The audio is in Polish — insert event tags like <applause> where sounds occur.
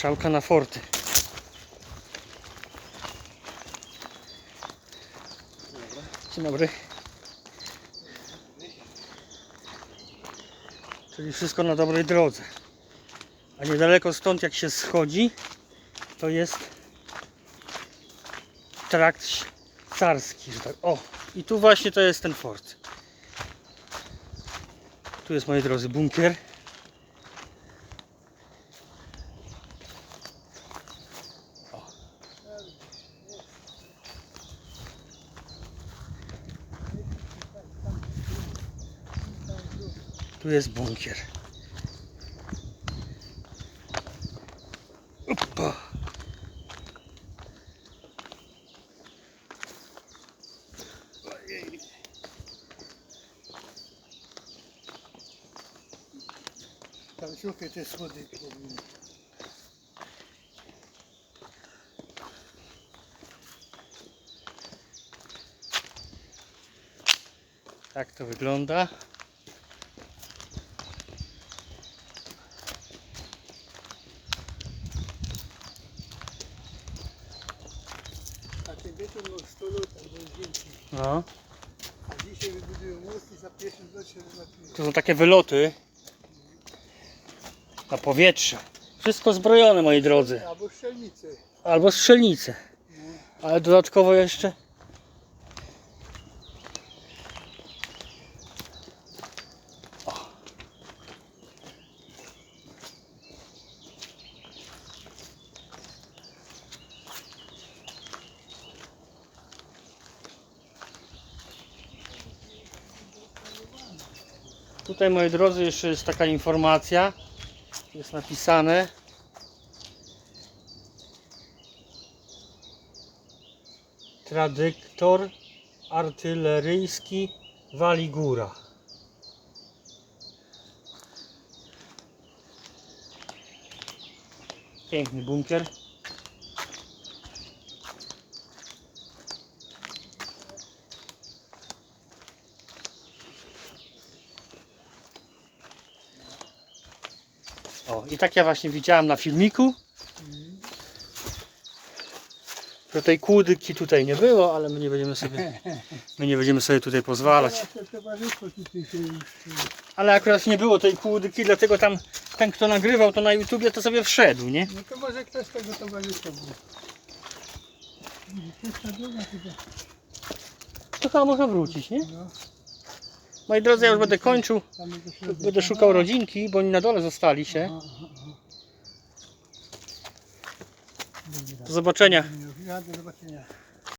Strzałka na forty. Dzień dobry. Czyli wszystko na dobrej drodze. A niedaleko stąd jak się schodzi, to jest trakt carski. Że tak. O, i tu właśnie to jest ten fort. Tu jest, moi drodzy, bunkier. Tu jest bunkier. Opa. Tam szukaj te schody. powinny. Tak to wygląda. Ma 100 lat. No. A dzisiaj wybudują most i za pierwszym lot się. To są takie wyloty na powietrze. Wszystko zbrojone, moi drodzy. Albo strzelnice. Albo strzelnice. Ale dodatkowo jeszcze. Tutaj, moi drodzy, jeszcze jest taka informacja. Jest napisane. Tradyktor artyleryjski Waligura. Piękny bunkier. O, i tak ja właśnie widziałem na filmiku. Że tej kłódki tutaj nie było, ale my nie będziemy sobie, <laughs> my nie będziemy sobie tutaj pozwalać. Ale akurat nie było tej kłódki, dlatego tam ten kto nagrywał to na YouTubie to sobie wszedł, nie? No to może ktoś z tego towarzystwa był. To chyba można wrócić, nie? No, Moi drodzy, ja już będę kończył. Będę szukał rodzinki, bo oni na dole zostali się. Do zobaczenia. Do zobaczenia.